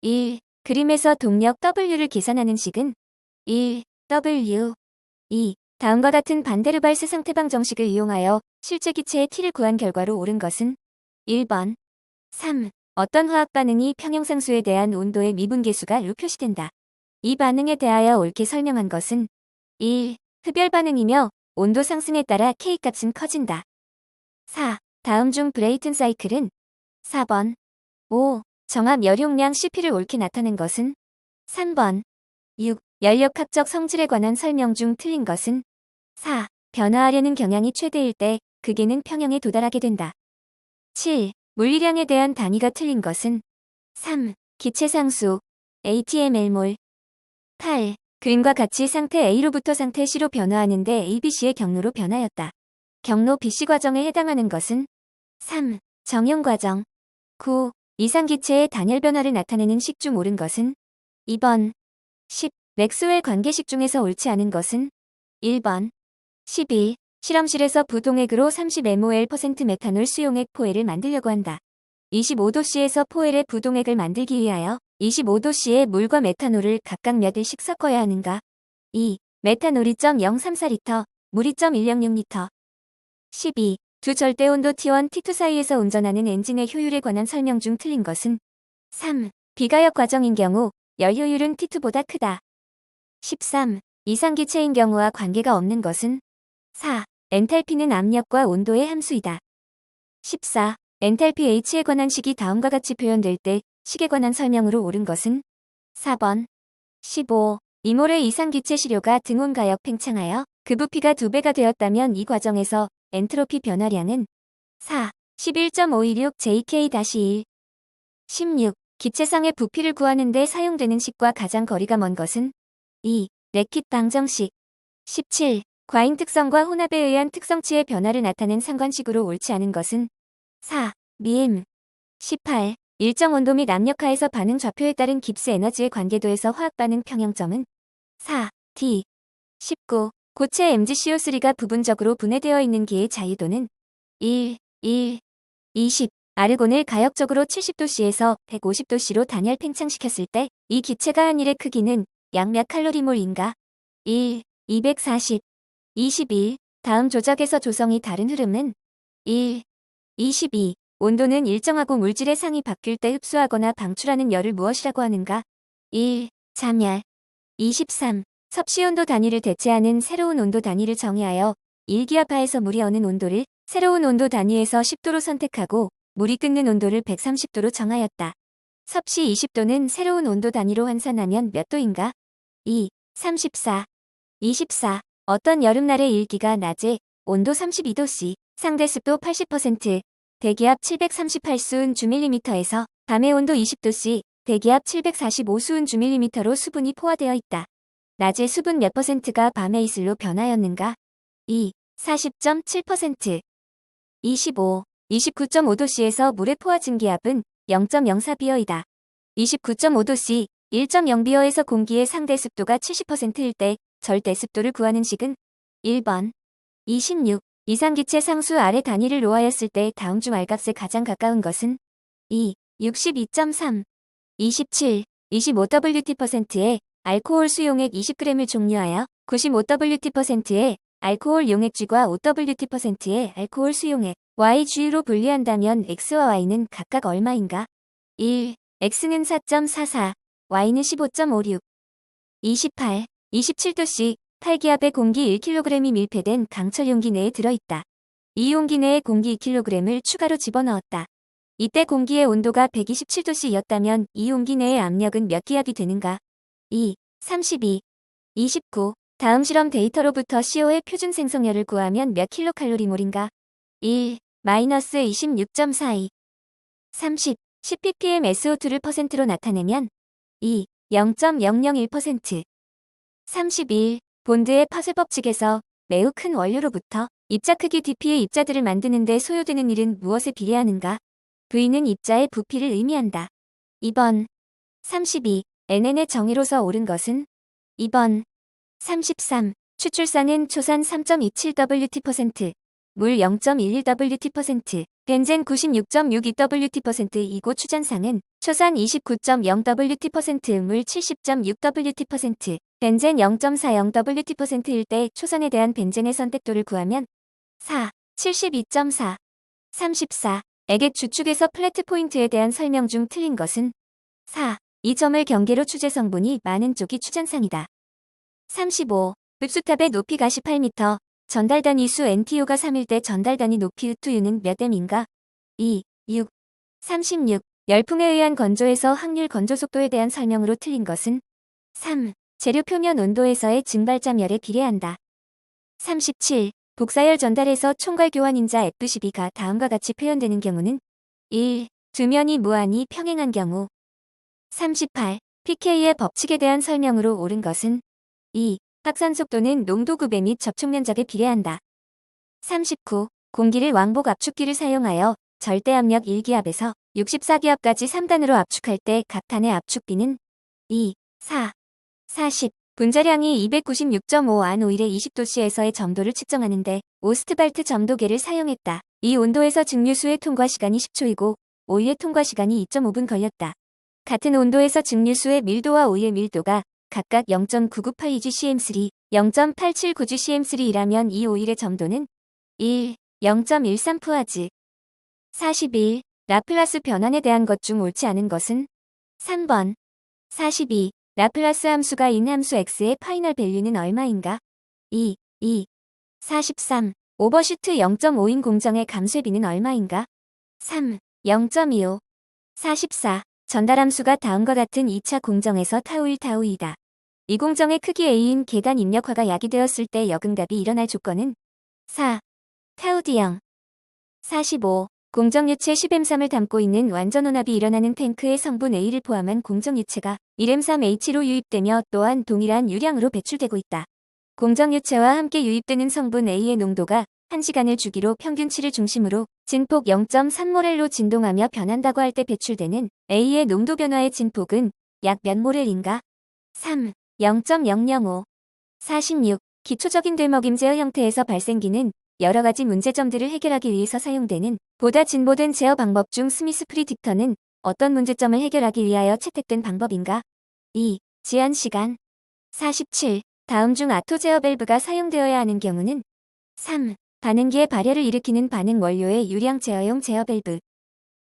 1. 그림에서 동력 W를 계산하는 식은 1. W 2. 다음과 같은 반데르발스 상태방 정식을 이용하여 실제 기체의 T를 구한 결과로 옳은 것은 1번 3. 어떤 화학 반응이 평형상수에 대한 온도의 미분계수가 로 표시된다. 이 반응에 대하여 옳게 설명한 것은 1. 흡열 반응이며 온도 상승에 따라 K값은 커진다. 4. 다음 중 브레이튼 사이클은 4번 5. 정합 열용량 CP를 옳게 나타낸 것은 3번 6. 연력학적 성질에 관한 설명 중 틀린 것은 4. 변화하려는 경향이 최대일 때 극에는 평형에 도달하게 된다. 7. 물리량에 대한 단위가 틀린 것은 3. 기체상수 ATML몰 8. 그림과 같이 상태 A로부터 상태 C로 변화하는데 ABC의 경로로 변하였다. 경로 BC 과정에 해당하는 것은 3. 정형 과정 9. 이상기체의 단열 변화를 나타내는 식중 옳은 것은 2번 10. 맥스웰 관계식 중에서 옳지 않은 것은 1번 11. 실험실에서 부동액으로 30mol% 메탄올 수용액 포회를 만들려고 한다. 25도씨에서 포회의 부동액을 만들기 위하여 25도씨의 물과 메탄올을 각각 몇 일씩 섞어야 하는가? 2. 메탄올이 0.034리터, 물이 0.106리터. 12. 두 절대 온도 T1, T2 사이에서 운전하는 엔진의 효율에 관한 설명 중 틀린 것은 3. 비가역 과정인 경우 열 효율은 T2보다 크다. 13. 이상기체인 경우와 관계가 없는 것은 4. 엔탈피는 압력과 온도의 함수이다. 14. 엔탈피 H에 관한 식이 다음과 같이 표현될 때 식에 관한 설명으로 옳은 것은 4번 15. 이몰의 이상기체 시료가 등온 가역 팽창하여 그 부피가 2배가 되었다면 이 과정에서 엔트로피 변화량은 4. 11.526JK-1 16. 기체상의 부피를 구하는 데 사용되는 식과 가장 거리가 먼 것은 2. 레킷 방정식 17. 과잉 특성과 혼합에 의한 특성치의 변화를 나타낸 상관식으로 옳지 않은 것은 4. 미임 18. 일정 온도 및 압력하에서 반응 좌표에 따른 깁스 에너지의 관계도에서 화학 반응 평형점은 4. D 19. 고체 MgCO3가 부분적으로 분해되어 있는 기의 자유도는 1. 1. 20. 아르곤을 가역적으로 70도씨에서 150도씨로 단열 팽창시켰을 때 이 기체가 한 일의 크기는 약몇 칼로리몰인가? 1. 240. 21. 다음 조작에서 조성이 다른 흐름은 1. 22. 온도는 일정하고 물질의 상이 바뀔 때 흡수하거나 방출하는 열을 무엇이라고 하는가? 1. 잠열 23. 섭씨 온도 단위를 대체하는 새로운 온도 단위를 정의하여 일기압하에서 물이 어는 온도를 새로운 온도 단위에서 10도로 선택하고 물이 끓는 온도를 130도로 정하였다. 섭씨 20도는 새로운 온도 단위로 환산하면 몇 도인가? 2. 34. 24. 어떤 여름날의 일기가 낮에 온도 32도씨, 상대 습도 80%, 대기압 738수은 주밀리미터에서 밤의 온도 20도씨, 대기압 745수은 주밀리미터로 수분이 포화되어 있다. 낮에 수분 몇 퍼센트가 밤의 이슬로 변하였는가? 2. 40.7% 25. 29.5도씨에서 물의 포화 증기압은 0.04비어이다. 29.5도씨 1.0비어에서 공기의 상대 습도가 70%일 때 절대 습도를 구하는 식은 1번 26. 이상기체 상수 아래 단위를 놓아였을 때 다음 중 R값에 가장 가까운 것은 2. 62.3 27. 25WT%의 알코올 수용액 20g을 종류하여 95WT%의 알코올 용액쥐과 5WT%의 알코올 수용액 YG로 분리한다면 X와 Y는 각각 얼마인가? 1. X는 4.44, Y는 15.56. 28. 27도씨 8기압의 공기 1kg이 밀폐된 강철 용기 내에 들어있다. 이 용기 내에 공기 2kg을 추가로 집어넣었다. 이때 공기의 온도가 127도씨였다면 이 용기 내의 압력은 몇 기압이 되는가? 2. 32. 29. 다음 실험 데이터로부터 CO의 표준 생성열을 구하면 몇 킬로칼로리몰인가? 1. 마이너스 26.42. 30. 10ppm SO2를 퍼센트로 나타내면 2. 0.001%. 31. 본드의 파쇄 법칙에서 매우 큰 원료로부터 입자 크기 DP의 입자들을 만드는데 소요되는 일은 무엇에 비례하는가? V는 입자의 부피를 의미한다. 2번 32. NN의 정의로서 옳은 것은 2번 33. 추출산은 초산 3.27WT%, 물 0.11WT%, 벤젠 96.62WT%이고 추전상은 초산 29.0WT%, 물 70.6WT%, 벤젠 0.40WT%일 때 초산에 대한 벤젠의 선택도를 구하면 4, 72.4, 34, 에겟 주축에서 플래트 포인트에 대한 설명 중 틀린 것은 4. 이 점을 경계로 추제 성분이 많은 쪽이 추전상이다. 35. 흡수탑의 높이가 18m, 전달 단위 수 NTU가 3일 때 전달 단위 높이 우투유는 몇 M인가? 2, 6, 36. 열풍에 의한 건조에서 확률 건조 속도에 대한 설명으로 틀린 것은 3. 재료 표면 온도에서의 증발점열에 비례한다. 37. 복사열 전달에서 총괄 교환 인자 F12가 다음과 같이 표현되는 경우는 1. 두 면이 무한히 평행한 경우 38. pK의 법칙에 대한 설명으로 옳은 것은 2. 확산 속도는 농도급에 및 접촉 면적에 비례한다. 39. 공기를 왕복 압축기를 사용하여 절대 압력 1기압에서 64기압까지 3단으로 압축할 때 갑탄의 압축비는 2, 4, 40. 분자량이 296.5 안 오일의 20도씨에서의 점도를 측정하는데 오스트발트 점도계를 사용했다. 이 온도에서 증류수의 통과 시간이 10초이고 오일의 통과 시간이 2.5분 걸렸다. 같은 온도에서 증류수의 밀도와 오일 밀도가 각각 0.9982gcm3, 0.879gcm3이라면 이 오일의 점도는 1, 0.13 푸아즈. 41. 라플라스 변환에 대한 것 중 옳지 않은 것은 3번. 42. 라플라스 함수가 인 함수 x의 파이널 밸류는 얼마인가? 2, 2. 43. 오버슈트 0.5인 공정의 감쇄비는 얼마인가? 3, 0.25. 44. 전달함수가 다음과 같은 2차 공정에서 타우일 타우이다. 이 공정의 크기 A인 계단 입력화가 야기되었을 때 역응답이 일어날 조건은 4. 타우디형 45. 공정유체 10M3을 담고 있는 완전혼합이 일어나는 탱크의 성분 A를 포함한 공정유체가 1M3H로 유입되며 또한 동일한 유량으로 배출되고 있다. 공정유체와 함께 유입되는 성분 A의 농도가 1시간을 주기로 평균치를 중심으로 진폭 0.3모렐로 진동하며 변한다고 할 때 배출되는 A의 농도 변화의 진폭은 약 몇 모렐인가? 3. 0.005 46. 기초적인 들먹임 제어 형태에서 발생기는 여러 가지 문제점들을 해결하기 위해서 사용되는 보다 진보된 제어 방법 중 스미스 프리딕터는 어떤 문제점을 해결하기 위하여 채택된 방법인가? 2. 지연 시간 47. 다음 중 아토 제어 밸브가 사용되어야 하는 경우는 3. 반응기의 발열을 일으키는 반응 원료의 유량 제어용 제어 밸브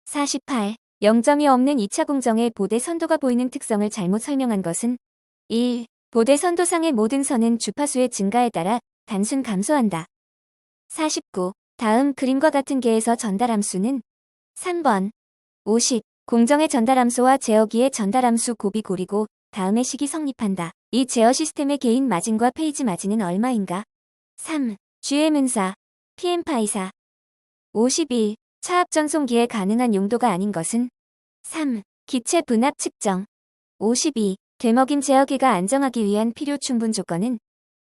48. 0점이 없는 2차 공정의 보대 선도가 보이는 특성을 잘못 설명한 것은 1. 보대 선도상의 모든 선은 주파수의 증가에 따라 단순 감소한다. 49. 다음 그림과 같은 계에서 전달함수는 3번 50. 공정의 전달함수와 제어기의 전달함수 곱이 고리고 다음의 식이 성립한다. 이 제어 시스템의 개인 마진과 페이지 마진은 얼마인가? 3. GM 문사 PM 파이사 51. 차압 전송기에 가능한 용도가 아닌 것은 3. 기체 분압 측정 52. 되먹임 제어기가 안정하기 위한 필요 충분 조건은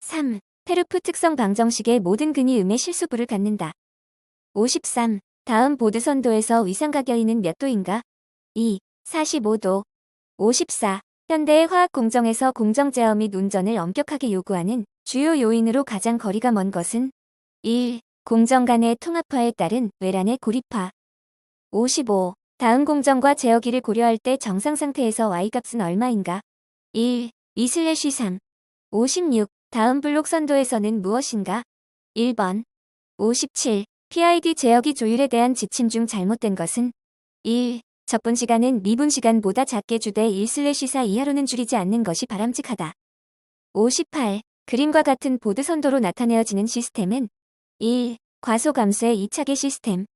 3. 페르프 특성 방정식의 모든 근이 음의 실수부를 갖는다. 53. 다음 보드 선도에서 위상가결이는 몇 도인가? 2. 45도. 54. 현대의 화학 공정에서 공정 제어 및 운전을 엄격하게 요구하는 주요 요인으로 가장 거리가 먼 것은 1. 공정 간의 통합화에 따른 외란의 고립화. 55. 다음 공정과 제어기를 고려할 때 정상 상태에서 Y값은 얼마인가? 1. 2/3. 56. 다음 블록 선도에서는 무엇인가? 1번. 57. PID 제어기 조율에 대한 지침 중 잘못된 것은 1. 접분 시간은 미분 시간보다 작게 주되 1/4 이하로는 줄이지 않는 것이 바람직하다. 58. 그림과 같은 보드 선도로 나타내어지는 시스템은 1. 과소 감소의 2차계 시스템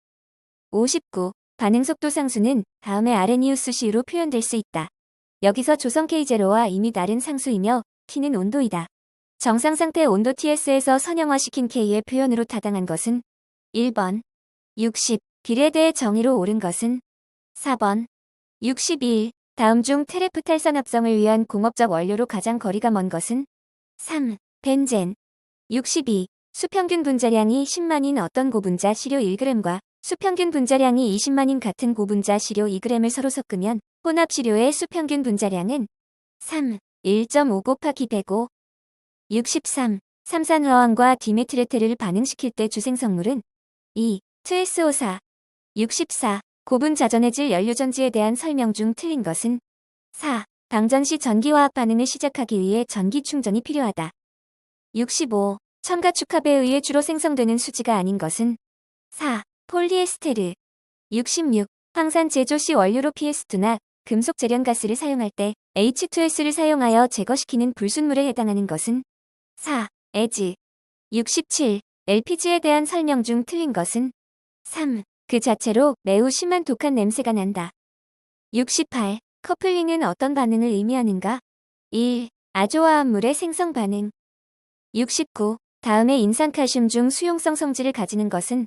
59. 반응 속도 상수는 다음의 아레니우스 C로 표현될 수 있다. 여기서 조성 K0와 이미 다른 상수이며 T는 온도이다. 정상 상태 온도 TS에서 선형화시킨 K의 표현으로 타당한 것은 1번 60. 비례대의 정의로 옳은 것은 4번 61. 다음 중 테레프 탈선 합성을 위한 공업적 원료로 가장 거리가 먼 것은 3. 벤젠 62. 수평균 분자량이 10만인 어떤 고분자 시료 1g과 수평균 분자량이 20만인 같은 고분자 시료 2g을 서로 섞으면 혼합 시료의 수평균 분자량은 3. 1.5 곱하기 105 63. 삼산화황과 디메트레테르를 반응시킬 때 주생성물은 2. 2SO4 64. 고분 자전해질 연료전지에 대한 설명 중 틀린 것은 4. 방전 시 전기화학 반응을 시작하기 위해 전기 충전이 필요하다. 65. 첨가 축합에 의해 주로 생성되는 수지가 아닌 것은 4. 폴리에스테르 66. 황산 제조 시 원료로 PS2나 금속 재련가스를 사용할 때 H2S를 사용하여 제거시키는 불순물에 해당하는 것은 4. 에즈 67. LPG에 대한 설명 중 틀린 것은 3. 그 자체로 매우 심한 독한 냄새가 난다. 68. 커플링은 어떤 반응을 의미하는가? 1. 아조화합물의 생성 반응 69. 다음에 인산칼슘 중 수용성 성질을 가지는 것은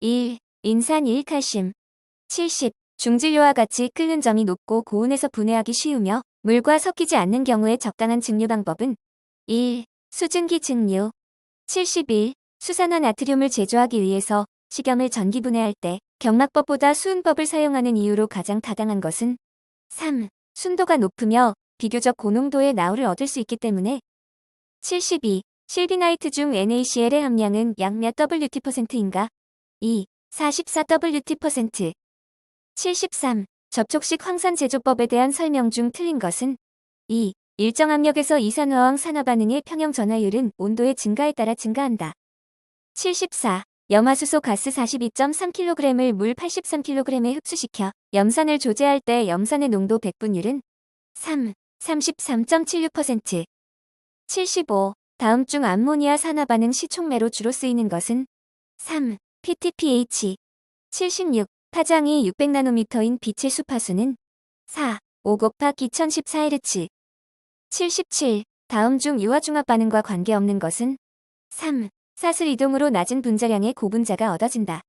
1. 인산 1칼슘 70. 중질료와 같이 끓는 점이 높고 고온에서 분해하기 쉬우며 물과 섞이지 않는 경우에 적당한 증류 방법은 1. 수증기 증류 71. 수산화 나트륨을 제조하기 위해서 식염을 전기 분해할 때 경락법보다 수은법을 사용하는 이유로 가장 타당한 것은 3. 순도가 높으며 비교적 고농도의 나우를 얻을 수 있기 때문에 72. 실비나이트 중 NaCl의 함량은 약몇 WT%인가? 2. 44WT%. 73. 접촉식 황산 제조법에 대한 설명 중 틀린 것은 2. 일정 압력에서 이산화황 산화 반응의 평형 전화율은 온도의 증가에 따라 증가한다. 74. 염화수소 가스 42.3kg을 물 83kg에 흡수시켜 염산을 조제할 때 염산의 농도 백분율은 3. 33.76%. 75. 다음 중 암모니아 산화 반응 시 촉매로 주로 쓰이는 것은 3. PTPH 76. 파장이 600나노미터인 빛의 수파수는 4. 5 곱하기 2014Hz 77. 다음 중 유화중합 반응과 관계없는 것은 3. 사슬 이동으로 낮은 분자량의 고분자가 얻어진다.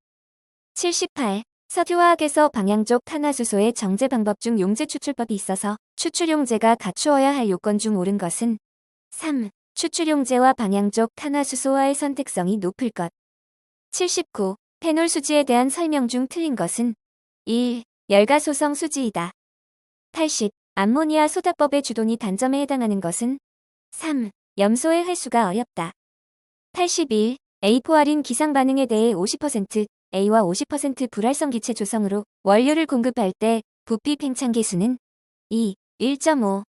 78. 석유화학에서 방향족 탄화수소의 정제 방법 중 용제 추출법이 있어서 추출용제가 갖추어야 할 요건 중 옳은 것은 3. 추출용제와 방향족 탄화수소와의 선택성이 높을 것. 79. 페놀 수지에 대한 설명 중 틀린 것은 1. 열가소성 수지이다. 80. 암모니아 소다법의 주동이 단점에 해당하는 것은 3. 염소의 회수가 어렵다. 81. A4할인 기상 반응에 대해 50%, A와 50% 불활성 기체 조성으로 원료를 공급할 때 부피 팽창 계수는 2. 1.5.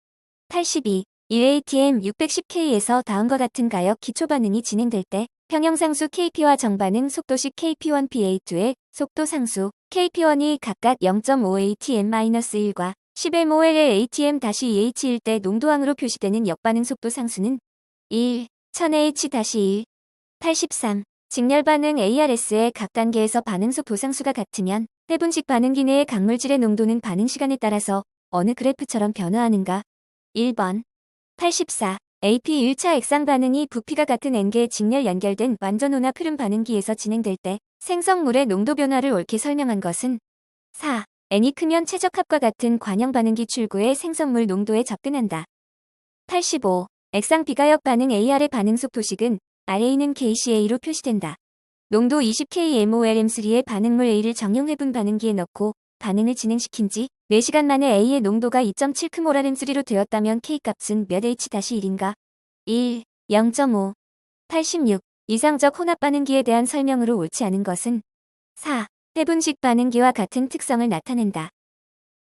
82. 1ATM 610K에서 다음과 같은 가역 기초 반응이 진행될 때 평형상수 KP와 정반응 속도식 KP1PA2의 속도 상수 KP1이 각각 0.5ATM-1과 10mOL의 ATM-2H일 때 농도항으로 표시되는 역반응 속도 상수는 1, 1000H-1. 83. 직렬 반응 ARS의 각 단계에서 반응 속도 상수가 같으면 해분식 반응기 내의 강물질의 농도는 반응 시간에 따라서 어느 그래프처럼 변화하는가? 1번. 84. AP 1차 액상 반응이 부피가 같은 N개의 직렬 연결된 완전 혼합 흐름 반응기에서 진행될 때 생성물의 농도 변화를 옳게 설명한 것은 4. N이 크면 최적합과 같은 관형 반응기 출구의 생성물 농도에 접근한다. 85. 액상 비가역 반응 AR의 반응 속 도식은 RA는 KCA로 표시된다. 농도 20kmolm3의 반응물 A를 정형 회분 반응기에 넣고 반응을 진행시킨 지 4시간 만에 A의 농도가 2.7kmolm3로 되었다면 K값은 몇 H-1인가? 1, 0.5, 86. 이상적 혼합 반응기에 대한 설명으로 옳지 않은 것은 4. 해분식 반응기와 같은 특성을 나타낸다.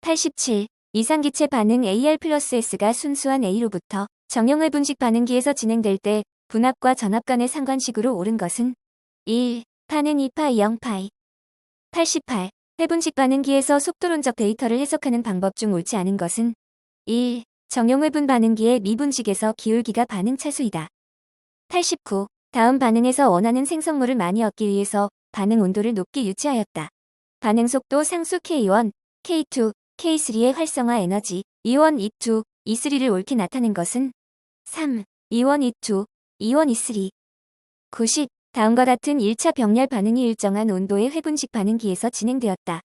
87. 이상기체 반응 AR 플러스 S가 순수한 A로부터 정형의 분식 반응기에서 진행될 때 분합과 전합 간의 상관식으로 옳은 것은 1. 파는 2파이 0파이 88. 해분식 반응기에서 속도론적 데이터를 해석하는 방법 중 옳지 않은 것은 1. 정형회분 반응기의 미분식에서 기울기가 반응 차수이다. 89. 다음 반응에서 원하는 생성물을 많이 얻기 위해서 반응 온도를 높게 유지하였다. 반응 속도 상수 K1, K2, K3의 활성화 에너지, E1, E2, E3를 옳게 나타낸 것은 3. E1, E2, E1, E3. 90. 다음과 같은 1차 병렬 반응이 일정한 온도의 회분식 반응기에서 진행되었다.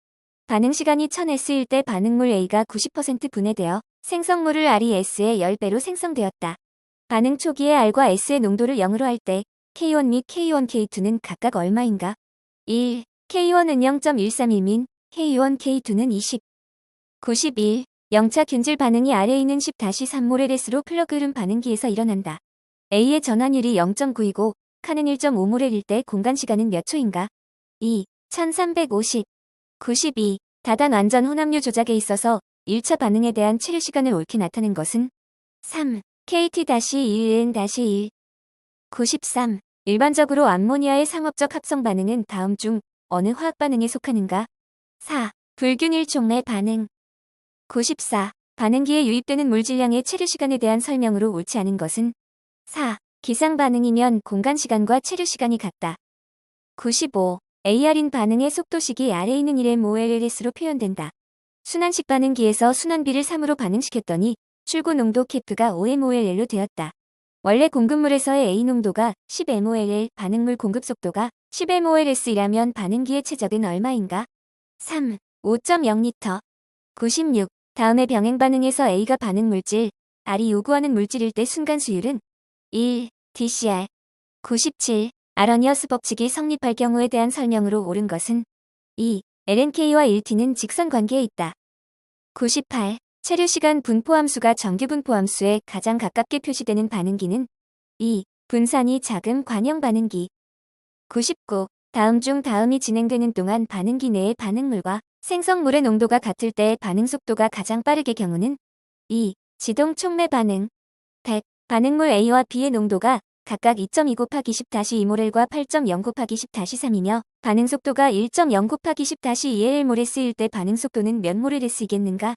반응 시간이 1000S일 때 반응물 A가 90% 분해되어 생성물을 R이 S의 10배로 생성되었다. 반응 초기에 R과 S의 농도를 0으로 할 때 K1 및 K1, K2는 각각 얼마인가? 1. K1은 0.131민, K1, K2는 20. 91. 0차 균질 반응이 아래에 있는 10-3모렐S로 플러그 흐름 반응기에서 일어난다. A의 전환율이 0.9이고 칸은 1.5몰일 때 공간 시간은 몇 초인가? 2. 1350. 92. 다단 완전 혼합류 조작에 있어서 1차 반응에 대한 체류 시간을 옳게 나타낸 것은 3. KT-1N-1. 93. 일반적으로 암모니아의 상업적 합성 반응은 다음 중 어느 화학 반응에 속하는가? 4. 불균일 촉매 반응. 94. 반응기에 유입되는 물질량의 체류 시간에 대한 설명으로 옳지 않은 것은 4. 기상 반응이면 공간 시간과 체류 시간이 같다. 95. AR인 반응의 속도식이 아래 있는 1mOLLS로 표현된다. 순환식 반응기에서 순환비를 3으로 반응시켰더니 출고 농도 K가 5mOLL로 되었다. 원래 공급물에서의 A 농도가 10mOLL, 반응물 공급 속도가 10mOLS이라면 반응기의 최적은 얼마인가? 3. 5.0L. 96. 다음의 병행 반응에서 A가 반응 물질, R이 요구하는 물질일 때 순간 수율은 1. DCR. 97. 아러니어스 법칙이 성립할 경우에 대한 설명으로 옳은 것은 2. LNK와 1T는 직선 관계에 있다. 98. 체류 시간 분포함수가 정규 분포함수에 가장 가깝게 표시되는 반응기는 2. 분산이 작은 관형 반응기. 99. 다음 중 다음이 진행되는 동안 반응기 내의 반응물과 생성물의 농도가 같을 때 반응 속도가 가장 빠르게 경우는 2. 지동 촉매 반응. 100. 반응물 A와 B의 농도가 각각 2.2 곱하기 10-2몰과 8.0 곱하기 10-3이며 반응 속도가 1.0 곱하기 10-2L몰S일 때 반응 속도는 몇 몰S이겠는가?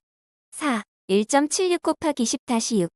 4. 1.76 곱하기 10-6.